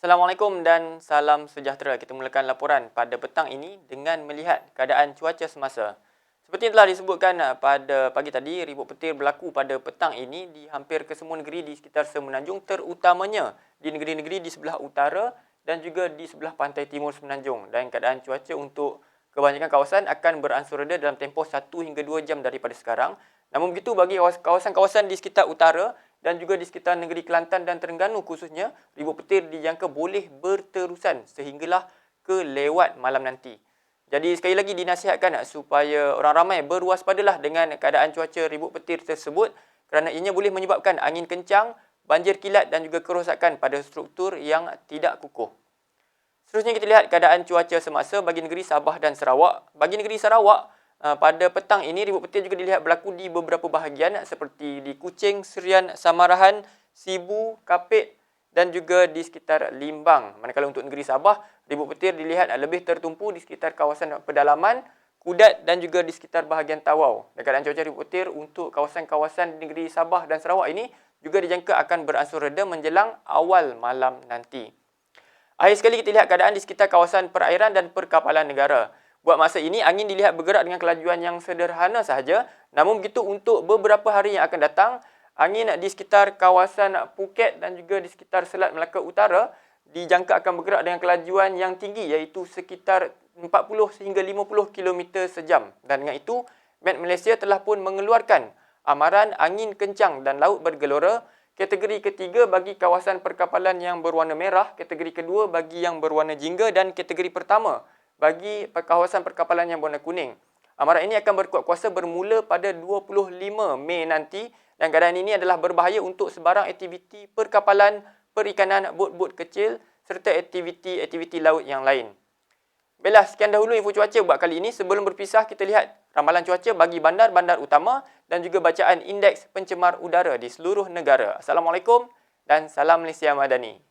Assalamualaikum dan salam sejahtera. Kita mulakan laporan pada petang ini dengan melihat keadaan cuaca semasa. Seperti yang telah disebutkan uh, pada pagi tadi, ribut petir berlaku pada petang ini di hampir kesemua negeri di sekitar Semenanjung terutamanya di negeri-negeri di sebelah utara dan juga di sebelah pantai timur Semenanjung. Dan keadaan cuaca untuk kebanyakan kawasan akan beransur reda dalam tempoh 1 hingga 2 jam daripada sekarang. Namun begitu bagi kawasan-kawasan di sekitar utara dan juga di sekitar negeri Kelantan dan Terengganu khususnya, ribut petir dijangka boleh berterusan sehinggalah ke lewat malam nanti. Jadi sekali lagi dinasihatkan supaya orang ramai berwaspadalah dengan keadaan cuaca ribut petir tersebut kerana ianya boleh menyebabkan angin kencang, banjir kilat dan juga kerosakan pada struktur yang tidak kukuh. Seterusnya kita lihat keadaan cuaca semasa bagi negeri Sabah dan Sarawak. Bagi negeri Sarawak, pada petang ini ribut petir juga dilihat berlaku di beberapa bahagian seperti di Kuching, Serian, Samarahan, Sibu, Kapit dan juga di sekitar Limbang. Manakala untuk negeri Sabah, ribut petir dilihat lebih tertumpu di sekitar kawasan pedalaman, Kudat dan juga di sekitar bahagian Tawau. Dan keadaan cuaca ribut petir untuk kawasan-kawasan negeri Sabah dan Sarawak ini juga dijangka akan beransur reda menjelang awal malam nanti. Akhir sekali kita lihat keadaan di sekitar kawasan perairan dan perkapalan negara. Buat masa ini, angin dilihat bergerak dengan kelajuan yang sederhana sahaja. Namun begitu untuk beberapa hari yang akan datang, angin di sekitar kawasan Phuket dan juga di sekitar Selat Melaka Utara dijangka akan bergerak dengan kelajuan yang tinggi iaitu sekitar 40 sehingga 50 km sejam. Dan dengan itu, Met Malaysia telah pun mengeluarkan amaran angin kencang dan laut bergelora kategori ketiga bagi kawasan perkapalan yang berwarna merah, kategori kedua bagi yang berwarna jingga dan kategori pertama bagi kawasan perkapalan yang berwarna kuning. Amaran ini akan berkuat kuasa bermula pada 25 Mei nanti dan keadaan ini adalah berbahaya untuk sebarang aktiviti perkapalan, perikanan, bot-bot kecil serta aktiviti-aktiviti laut yang lain. Baiklah, sekian dahulu info cuaca buat kali ini. Sebelum berpisah, kita lihat ramalan cuaca bagi bandar-bandar utama dan juga bacaan indeks pencemar udara di seluruh negara. Assalamualaikum dan salam Malaysia Madani.